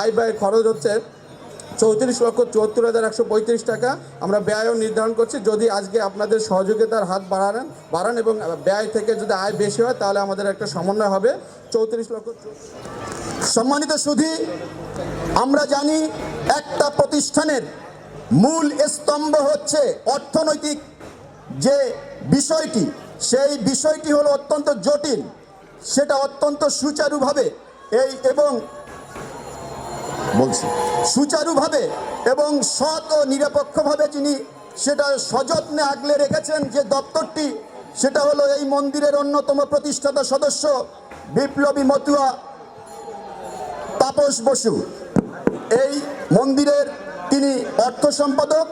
আয় ব্যয় খরচ হচ্ছে চৌত্রিশ লক্ষ চুয়াত্তর হাজার একশো পঁয়ত্রিশ টাকা। আমরা ব্যয়ও নির্ধারণ করছি। যদি আজকে আপনাদের সহযোগিতার হাত বাড়ান বাড়ান এবং ব্যয় থেকে যদি আয় বেশি হয়, তাহলে আমাদের একটা সমন্বয় হবে। চৌত্রিশ লক্ষ সম্মানিত সুধি, আমরা জানি একটা প্রতিষ্ঠানের মূল স্তম্ভ হচ্ছে অর্থনৈতিক যে বিষয়টি, সেই বিষয়টি হলো অত্যন্ত জটিল। সেটা অত্যন্ত সুচারুভাবে এই এবং বলছি। সুচারুভাবে এবং সৎ ও নিরপেক্ষভাবে যিনি সেটা সযত্নে আগলে রেখেছেন যে দপ্তরটি, সেটা হলো এই মন্দিরের অন্যতম প্রতিষ্ঠাতা সদস্য বিপ্লবী মতুয়া তাপস বসু। এই মন্দিরের তিনি অর্থ সম্পাদক,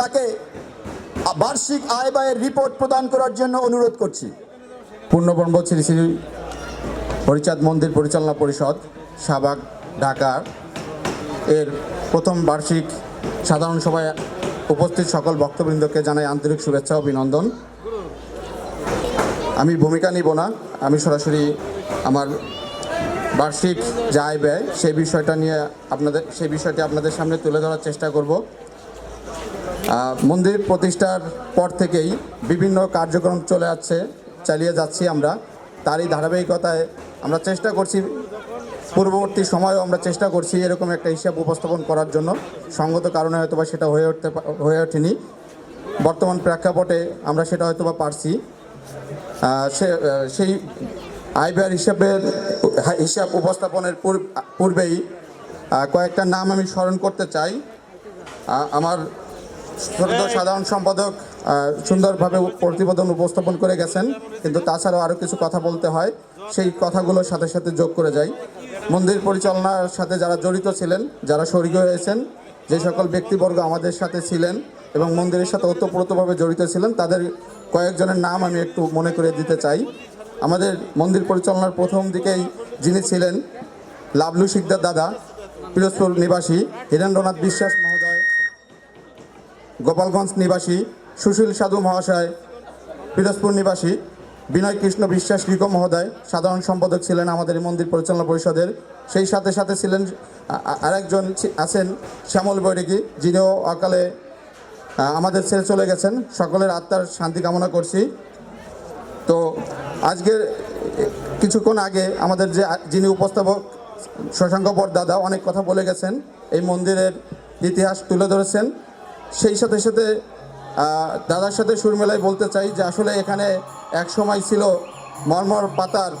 তাকে বার্ষিক আয় ব্যয়ের রিপোর্ট প্রদান করার জন্য অনুরোধ করছি। পূর্ণবর্ম শ্রী শ্রী হরিচাঁদ মন্দির পরিচালনা পরিষদ, শাহবাগ, ঢাকার এর প্রথম বার্ষিক সাধারণ সভায় উপস্থিত সকল ভক্তবৃন্দকে জানাই আন্তরিক শুভেচ্ছা অভিনন্দন। আমি ভূমিকা নিব না, আমি সরাসরি আমার বার্ষিক যে আয় ব্যয় সেই বিষয়টা নিয়ে আপনাদের, সেই বিষয়টি আপনাদের সামনে তুলে ধরার চেষ্টা করব। মন্দির প্রতিষ্ঠার পর থেকেই বিভিন্ন কার্যক্রম চলে যাচ্ছে চালিয়ে যাচ্ছি আমরা। তারই ধারাবাহিকতায় আমরা চেষ্টা করছি পূর্ববর্তী সময়েও আমরা চেষ্টা করছি এরকম একটা হিসাব উপস্থাপন করার জন্য। সঙ্গত কারণে হয়তোবা সেটা হয়ে উঠতে হয়ে ওঠেনি। বর্তমান প্রেক্ষাপটে আমরা সেটা হয়তোবা পারছি। সে সেই আয় ব্যয়ের হিসাবের হিসাব উপস্থাপনের পূর্বেই কয়েকটা নাম আমি স্মরণ করতে চাই। আমার ছোট সাধারণ সম্পাদক সুন্দরভাবে প্রতিবেদন উপস্থাপন করে গেছেন। কিন্তু তাছাড়াও আরও কিছু কথা বলতে হয়। সেই কথাগুলোর সাথে সাথে যোগ করে যাই। মন্দির পরিচালনার সাথে যারা জড়িত ছিলেন, যারা শরিক হয়েছেন, যে সকল ব্যক্তিবর্গ আমাদের সাথে ছিলেন এবং মন্দিরের সাথে ওতপ্রোতভাবে জড়িত ছিলেন, তাদের কয়েকজনের নাম আমি একটু মনে করে দিতে চাই। আমাদের মন্দির পরিচালনার প্রথম দিকেই যিনি ছিলেন লাভলু শিকদার দাদা, পিরোজপুর নিবাসী, হীরেন্দ্রনাথ বিশ্বাস মহোদয়, গোপালগঞ্জ নিবাসী, সুশীল সাধু মহাশয়, পিরোজপুর নিবাসী বিনয় কৃষ্ণ বিশ্বাস রিকো মহোদয়, সাধারণ সম্পাদক ছিলেন আমাদের মন্দির পরিচালনা পরিষদের। সেই সাথে সাথে ছিলেন আরেকজন আছেন শ্যামল বৈরাগী, যিনিও অকালে আমাদের ছেড়ে চলে গেছেন। সকলের আত্মার শান্তি কামনা করছি। তো আজকের কিছুক্ষণ আগে আমাদের যে যিনি উপস্থাপক শশাঙ্ক দাদা অনেক কথা বলে গেছেন, এই মন্দিরের ইতিহাস তুলে ধরেছেন। সেই সাথে সাথে দাদার সাথে সুর মেলায় বলতে চাই যে আসলে এখানে এক সময় ছিল মর্মর পাতার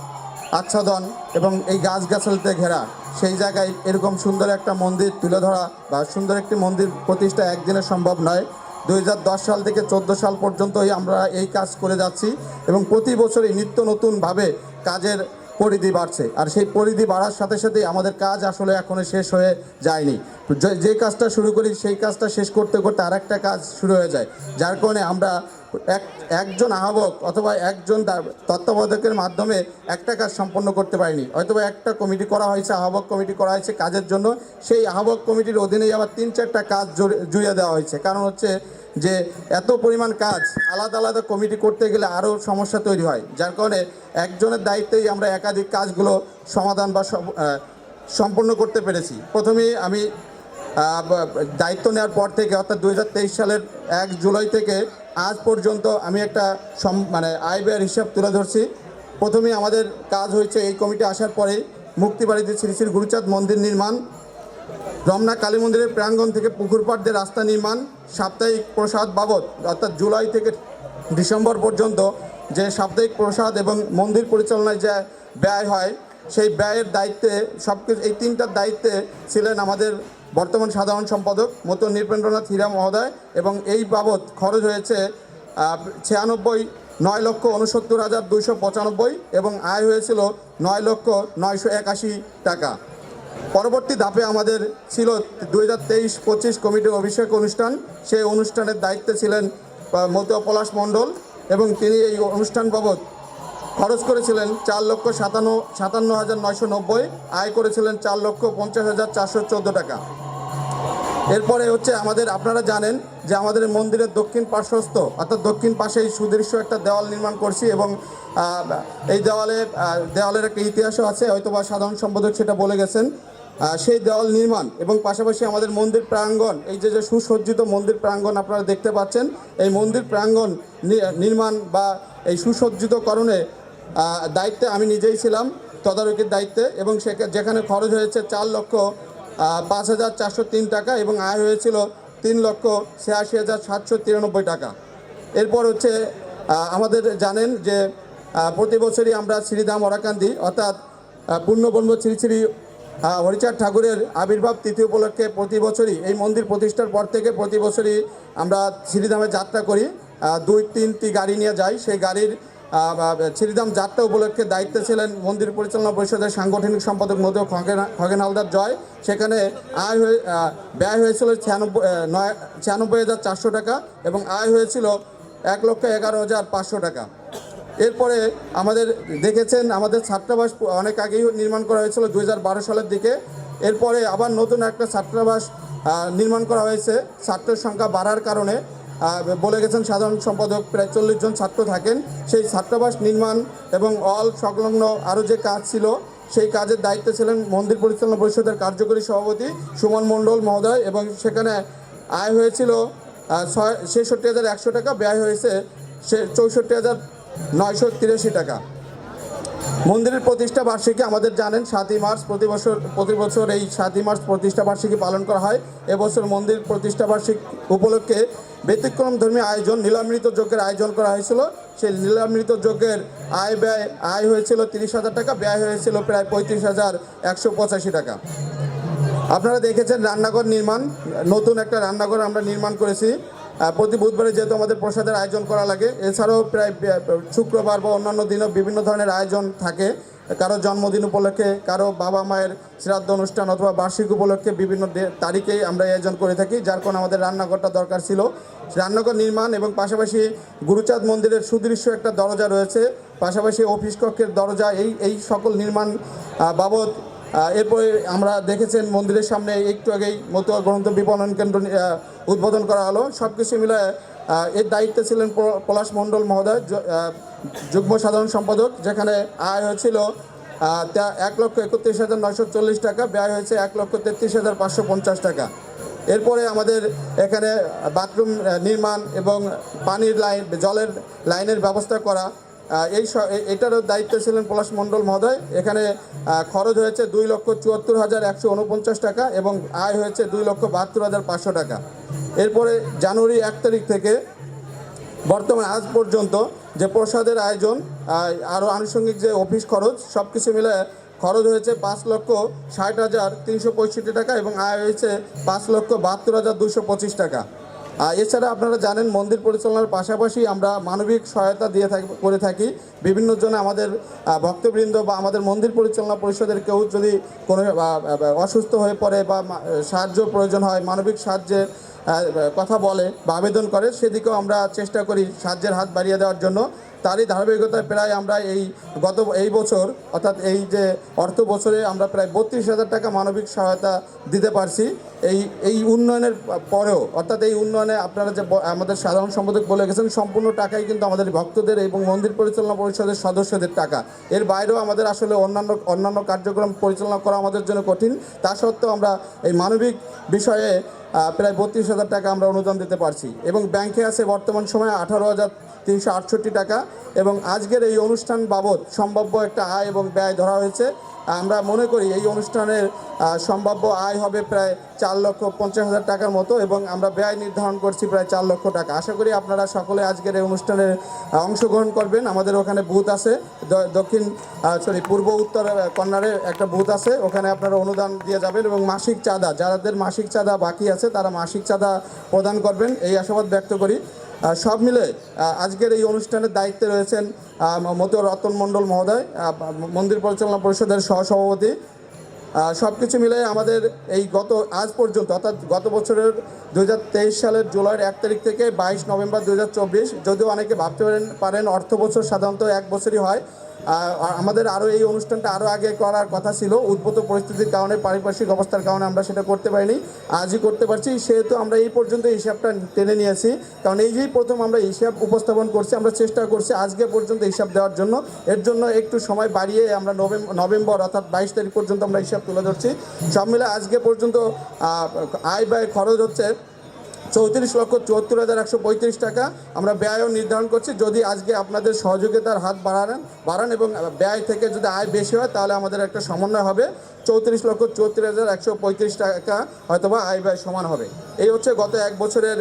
আচ্ছাদন এবং এই গাছগাছালিতে ঘেরা। সেই জায়গায় এরকম সুন্দর একটা মন্দির তুলে ধরা বা সুন্দর একটি মন্দির প্রতিষ্ঠা একদিনে সম্ভব নয়। দুই সাল থেকে চোদ্দ সাল পর্যন্তই আমরা এই কাজ করে যাচ্ছি এবং প্রতি বছরই নিত্য নতুনভাবে কাজের পরিধি বাড়ছে। আর সেই পরিধি বাড়ার সাথে সাথে আমাদের কাজ আসলে এখনও শেষ হয়ে যায়নি। যে- যে কাজটা শুরু করি সেই কাজটা শেষ করতে করতে আরেকটা কাজ শুরু হয়ে যায়। যার কারণে আমরা এক, একজন আহ্বক অথবা একজন তত্ত্বাবধায়কের মাধ্যমে একটা কাজ সম্পন্ন করতে পারিনি। হয়তোবা একটা কমিটি করা হয়েছে, আহ্বক কমিটি করা হয়েছে কাজের জন্য, সেই আহ্বক কমিটির অধীনেই আবার তিন, চারটা কাজ জুড়ে- দেওয়া হয়েছে। কারণ হচ্ছে যে এত পরিমাণ কাজ, আলাদা আলাদা কমিটি করতে গেলে আরও সমস্যা তৈরি হয়। যার কারণে একজনের দায়িত্বেই আমরা একাধিক কাজগুলো সমাধান বা সম্পন্ন করতে পেরেছি। প্রথমেই আমি দায়িত্ব নেওয়ার পর থেকে, অর্থাৎ দু হাজার তেইশ সালের এক জুলাই থেকে আজ পর্যন্ত আমি একটা সম- মানে আয় ব্যয়ের হিসাব তুলে ধরছি। প্রথমেই আমাদের কাজ হয়েছে এই কমিটি আসার পরেই মুক্তিবাড়িতে শ্রী শ্রী গুরুচাঁদ মন্দির নির্মাণ, রমনা কালী মন্দিরের প্রাঙ্গণ থেকে পুকুর পাড় দিয়ে রাস্তা নির্মাণ, সাপ্তাহিক প্রসাদ বাবদ, অর্থাৎ জুলাই থেকে ডিসেম্বর পর্যন্ত যে সাপ্তাহিক প্রসাদ এবং মন্দির পরিচালনায় যে ব্যয় হয়, সেই ব্যয়ের দায়িত্বে সব এই তিনটার দায়িত্বে ছিলেন আমাদের বর্তমান সাধারণ সম্পাদক মতো নৃপেন্দ্রনাথ হীরা মহোদয় এবং এই বাবদ খরচ হয়েছে ছিয়ানব্বই, নয় লক্ষ উনসত্তর হাজার দুইশো পঁচানব্বই এবং আয় হয়েছিল নয় লক্ষ নয়শো একাশি টাকা। পরবর্তী ধাপে আমাদের ছিল দুই হাজার তেইশ, পঁচিশ কমিটির অভিষেক অনুষ্ঠান। সেই অনুষ্ঠানের দায়িত্বে ছিলেন মতুয়া পলাশ মণ্ডল এবং তিনি এই অনুষ্ঠান বাবদ খরচ করেছিলেন চার লক্ষ সাতান্ন সাতান্ন হাজার নয়শো নব্বই, আয় করেছিলেন চার লক্ষ পঞ্চাশ হাজার চারশো চোদ্দ টাকা। এরপরে হচ্ছে আমাদের, আপনারা জানেন যে আমাদের মন্দিরের দক্ষিণ পার্শ্বস্থ, অর্থাৎ দক্ষিণ পাশে এই সুদৃশ্য একটা দেওয়াল নির্মাণ করছি এবং এই দেওয়ালে দেওয়ালের একটা ইতিহাসও আছে, হয়তোবা সাধারণ সম্পাদক সেটা বলে গেছেন। সেই দেওয়াল নির্মাণ এবং পাশাপাশি আমাদের মন্দির প্রাঙ্গণ, এই যে যে সুসজ্জিত মন্দির প্রাঙ্গণ আপনারা দেখতে পাচ্ছেন, এই মন্দির প্রাঙ্গণ নির্মাণ বা এই সুসজ্জিতকরণে দায়িত্বে আমি নিজেই ছিলাম, তদারকির দায়িত্বে এবং সেখা- যেখানে খরচ হয়েছে চার লক্ষ পাঁচ হাজার চারশো তিন টাকা এবং আয় হয়েছিল তিন লক্ষ ছিয়াশি হাজার সাতশো তিরানব্বই টাকা। এরপর হচ্ছে আমাদের জানেন যে প্রতি বছরই আমরা শ্রীধাম ওরাকান্দি অর্থাৎ পূর্ণব্রহ্ম শ্রী শ্রী হরিচাঁদ ঠাকুরের আবির্ভাব তৃতীয় উপলক্ষে প্রতি বছরই, এই মন্দির প্রতিষ্ঠার পর থেকে প্রতি বছরই আমরা শ্রীধামে যাত্রা করি। দুই তিনটি গাড়ি নিয়ে যাই, সেই গাড়ির শ্রীধাম যাত্রা উপলক্ষে দায়িত্বে ছিলেন মন্দির পরিচালনা পরিষদের সাংগঠনিক সম্পাদক মধু খগেন হালদার জয়। সেখানে আয় হয়ে ব্যয় হয়েছিল ছিয়ানব্বই নয়, ছিয়ানব্বই হাজার চারশো টাকা এবং আয় হয়েছিল এক লক্ষ এগারো হাজার পাঁচশো টাকা। এরপরে আমাদের দেখেছেন, আমাদের ছাত্রাবাস অনেক আগেই নির্মাণ করা হয়েছিল দু হাজার বারো সালের দিকে। এরপরে আবার নতুন একটা ছাত্রাবাস নির্মাণ করা হয়েছে। ছাত্রের সংখ্যা বাড়ার কারণে বলে গেছেন সাধারণ সম্পাদক, প্রায় চল্লিশ জন ছাত্র থাকেন। সেই ছাত্রাবাস নির্মাণ এবং অল সংলগ্ন আরও যে কাজ ছিল, সেই কাজের দায়িত্বে ছিলেন মন্দির পরিচালনা পরিষদের কার্যকরী সভাপতি সুমন মণ্ডল মহোদয় এবং সেখানে আয় হয়েছিল ছয় ছেষট্টি হাজার একশো টাকা, ব্যয় হয়েছে সে চৌষট্টি হাজার নয়শো তিরাশি টাকা। মন্দিরের প্রতিষ্ঠা বার্ষিকী আমাদের জানেন, সাতই মার্চ প্রতি বছর প্রতি বছর এই সাতই মার্চ প্রতিষ্ঠা বার্ষিকী পালন করা হয়। এবছর মন্দির প্রতিষ্ঠা বার্ষিক উপলক্ষে ব্যতিক্রম ধর্মী আয়োজন নীলামৃত যজ্ঞের আয়োজন করা হয়েছিল। সেই নীলামৃত যজ্ঞের আয় ব্যয় আয় হয়েছিল তিরিশ হাজার টাকা, ব্যয় হয়েছিল প্রায় পঁয়ত্রিশ হাজার একশো পঁচাশি টাকা। আপনারা দেখেছেন রান্নাঘর নির্মাণ, নতুন একটা রান্নাঘর আমরা নির্মাণ করেছি। প্রতি বুধবারে যেহেতু আমাদের প্রসাদের আয়োজন করা লাগে, এছাড়াও প্রায় শুক্রবার বা অন্যান্য দিনও বিভিন্ন ধরনের আয়োজন থাকে। কারও জন্মদিন উপলক্ষে, কারও বাবা মায়ের শ্রাদ্ধ অনুষ্ঠান অথবা বার্ষিক উপলক্ষে বিভিন্ন তারিখেই আমরা আয়োজন করে থাকি, যার কারণে আমাদের রান্নাঘরটা দরকার ছিল। রান্নাঘর নির্মাণ এবং পাশাপাশি গুরুচাঁদ মন্দিরের সুদৃশ্য একটা দরজা রয়েছে। পাশাপাশি অফিস কক্ষের দরজা, এই এই সকল নির্মাণ বাবদ এরপরে আমরা দেখেছেন মন্দিরের সামনে একটু আগেই মতুয়া গ্রন্থ বিপণন কেন্দ্র উদ্বোধন করা হলো। সব কিছু মিলে এর দায়িত্বে ছিলেন পলাশ মণ্ডল মহোদয় যুগ্ম সাধারণ সম্পাদক, যেখানে আয় হয়েছিল এক লক্ষ একত্রিশ হাজার নয়শো চল্লিশ টাকা, ব্যয় হয়েছে এক লক্ষ তেত্রিশ হাজার পাঁচশো পঞ্চাশ টাকা। এরপরে আমাদের এখানে বাথরুম নির্মাণ এবং পানির লাইন, জলের লাইনের ব্যবস্থা করা এই এটারও দায়িত্ব ছিলেন পলাশ মণ্ডল মহোদয়। এখানে খরচ হয়েছে দুই লক্ষ চুয়াত্তর হাজার একশো উনপঞ্চাশ টাকা এবং আয় হয়েছে দুই লক্ষ বাহাত্তর হাজার পাঁচশো টাকা। এরপরে জানুয়ারি এক তারিখ থেকে, বর্তমান আজ পর্যন্ত যে প্রসাদের আয়োজন আরও আনুষঙ্গিক যে অফিস খরচ সব কিছু মিলে খরচ হয়েছে পাঁচ লক্ষ ষাট হাজার তিনশো পঁয়ষট্টি টাকা এবং আয় হয়েছে পাঁচ লক্ষ বাহাত্তর হাজার দুশো পঁচিশ টাকা। এছাড়া আপনারা জানেন মন্দির পরিচালনার পাশাপাশি আমরা মানবিক সহায়তা দিয়ে থাকি, করে থাকি। বিভিন্ন জনে আমাদের ভক্তবৃন্দ বা আমাদের মন্দির পরিচালনা পরিষদের কেউ যদি কোনো অসুস্থ হয়ে পড়ে বা সাহায্য প্রয়োজন হয়, মানবিক সাহায্যের কথা বলে বা আবেদন করে, সেদিকেও আমরা চেষ্টা করি সাহায্যের হাত বাড়িয়ে দেওয়ার জন্য। তারই ধারাবাহিকতায় প্রায় আমরা এই গত এই বছর, অর্থাৎ এই যে অর্থ বছরে আমরা প্রায় বত্রিশ হাজার টাকা মানবিক সহায়তা দিতে পারছি। এই এই উন্নয়নের পরেও, অর্থাৎ এই উন্নয়নে আপনারা যে আমাদের সাধারণ সম্পাদক বলে গেছেন, সম্পূর্ণ টাকাই কিন্তু আমাদের ভক্তদের এবং মন্দির পরিচালনা পরিষদের সদস্যদের টাকা। এর বাইরেও আমাদের আসলে অন্যান্য অন্যান্য কার্যক্রম পরিচালনা করা আমাদের জন্য কঠিন। তা সত্ত্বেও আমরা এই মানবিক বিষয়ে প্রায় বত্রিশ হাজার টাকা আমরা অনুদান দিতে পারছি। এবং ব্যাংকে আছে বর্তমান সময়ে আঠারো হাজার তিনশো আটষট্টি টাকা এবং আজকের এই অনুষ্ঠান বাবদ সম্ভাব্য একটা আয় এবং ব্যয় ধরা হয়েছে। আমরা মনে করি এই অনুষ্ঠানের সম্ভাব্য আয় হবে প্রায় চার লক্ষ পঞ্চাশ হাজার টাকার মতো এবং আমরা ব্যয় নির্ধারণ করছি প্রায় চার লক্ষ টাকা। আশা করি আপনারা সকলে আজকের এই অনুষ্ঠানে অংশগ্রহণ করবেন। আমাদের ওখানে বুথ আছে দক্ষিণ সরি, পূর্ব, উত্তর কর্নারে একটা বুথ আছে। ওখানে আপনারা অনুদান দিয়ে যাবেন এবং মাসিক চাঁদা, যাদের মাসিক চাঁদা বাকি আছে তারা মাসিক চাঁদা প্রদান করবেন। এই আশাবাদ ব্যক্ত করি। সব মিলে আজকের এই অনুষ্ঠানের দায়িত্বে রয়েছেন মতো রতন মণ্ডল মহোদয় মন্দির পরিচালনা পরিষদের সহসভাপতি। সব কিছু মিলে আমাদের এই গত, আজ পর্যন্ত, অর্থাৎ গত বছরের দু হাজার তেইশ সালের জুলাইয়ের এক তারিখ থেকে বাইশ নভেম্বর দু হাজার চব্বিশ, যদিও অনেকে ভাবতে পারেন পারেন অর্থ বছর সাধারণত এক বছরই হয় আমাদের আরও এই অনুষ্ঠানটা আরও আগে করার কথা ছিল। উদ্ভূত পরিস্থিতির কারণে, পারিপার্শ্বিক অবস্থার কারণে আমরা সেটা করতে পারিনি। আজই করতে পারছি। সেহেতু আমরা এই পর্যন্ত হিসাবটা টেনে নিয়েছি। কারণ এই যেই প্রথম আমরা হিসাব উপস্থাপন করছি, আমরা চেষ্টা করছি আজকে পর্যন্ত হিসাব দেওয়ার জন্য। এর জন্য একটু সময় বাড়িয়ে আমরা নভেম্বর অর্থাৎ বাইশ তারিখ পর্যন্ত আমরা হিসাব তুলে ধরছি। সব মিলে আজকে পর্যন্ত আয় ব্যয় খরচ হচ্ছে চৌত্রিশ লক্ষ চুয়াত্তর হাজার একশো পঁয়ত্রিশ টাকা আমরা ব্যয়ও নির্ধারণ করছি। যদি আজকে আপনাদের সহযোগিতার হাত বাড়ান বাড়ান এবং ব্যয় থেকে যদি আয় বেশি হয়, তাহলে আমাদের একটা সমন্বয় হবে। চৌত্রিশ লক্ষ চুয়াত্তর হাজার একশো পঁয়ত্রিশ টাকা হয়তোবা আয় ব্যয় সমান হবে। এই হচ্ছে গত এক বছরের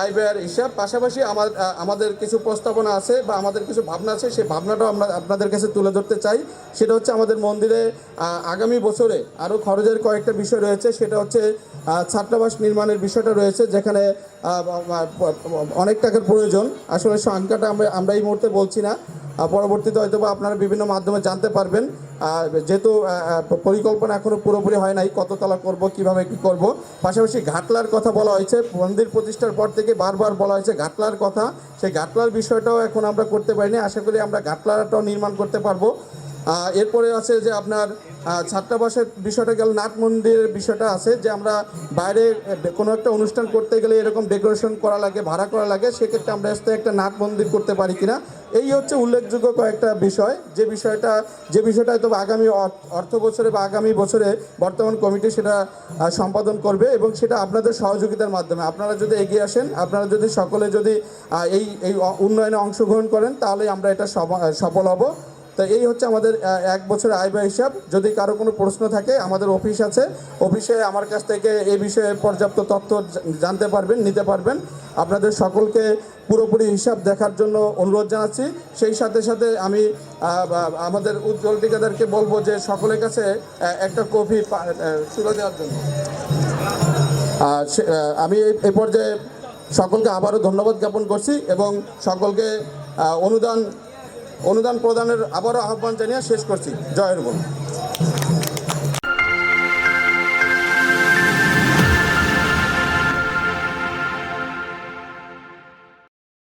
আয় ব্যয়ের হিসাব। পাশাপাশি আমার আমাদের কিছু প্রস্তাবনা আছে বা আমাদের কিছু ভাবনা আছে, সেই ভাবনাটাও আমরা আপনাদের কাছে তুলে ধরতে চাই। সেটা হচ্ছে আমাদের মন্দিরে আগামী বছরে আরও খরচের কয়েকটা বিষয় রয়েছে। সেটা হচ্ছে ছাত্রাবাস নির্মাণের বিষয়টা রয়েছে, যেখানে অনেক টাকার প্রয়োজন। আসলে সংখ্যাটা আমরা আমরা এই মুহূর্তে বলছি না। পরবর্তীতে হয়তো আপনারা বিভিন্ন মাধ্যমে জানতে পারবেন। যেহেতু পরিকল্পনা এখনও পুরোপুরি হয় নাই কততলা করব, কীভাবে কি করব। পাশাপাশি ঘাটলার কথা বলা হয়েছে, মন্দির প্রতিষ্ঠার পর থেকে বারবার বলা হয়েছে ঘাটলার কথা। সেই ঘাটলার বিষয়টাও এখন আমরা করতে পারিনি। আশা করি আমরা ঘাটলাটাও নির্মাণ করতে পারব। এরপরে আছে যে আপনার ছাত্রাবাসের বিষয়টা গেল, নাট মন্দিরের বিষয়টা আছে যে আমরা বাইরে কোনো একটা অনুষ্ঠান করতে গেলে এরকম ডেকোরেশন করা লাগে, ভাড়া করা লাগে, সেক্ষেত্রে আমরা আসতে একটা নাট মন্দির করতে পারি কিনা। এই হচ্ছে উল্লেখযোগ্য কয়েকটা বিষয়। যে বিষয়টা যে বিষয়টা হয়তো আগামী অর্থ বছরে বা আগামী বছরে বর্তমান কমিটি সেটা সম্পাদন করবে এবং সেটা আপনাদের সহযোগিতার মাধ্যমে। আপনারা যদি এগিয়ে আসেন, আপনারা যদি সকলে যদি এই এই উন্নয়নে অংশগ্রহণ করেন, তাহলে আমরা এটা সফল হব। তো এই হচ্ছে আমাদের এক বছরের আয় ব্যয় হিসাব। যদি কারও কোনো প্রশ্ন থাকে, আমাদের অফিস আছে। অফিসে আমার কাছ থেকে এই বিষয়ে পর্যাপ্ত তথ্য জানতে পারবেন, নিতে পারবেন। আপনাদের সকলকে পুরোপুরি হিসাব দেখার জন্য অনুরোধ জানাচ্ছি। সেই সাথে সাথে আমি আমাদের উজ্জ্বল টিকাদারকে বলব যে সকলের কাছে একটা কপি তুলে দেওয়ার জন্য। আমি এই পর্যায়ে সকলকে আবারও ধন্যবাদ জ্ঞাপন করছি এবং সকলকে অনুদান অনুদান প্রদানের আবারও আহ্বান জানিয়ে শেষ করছি। জয়ের বল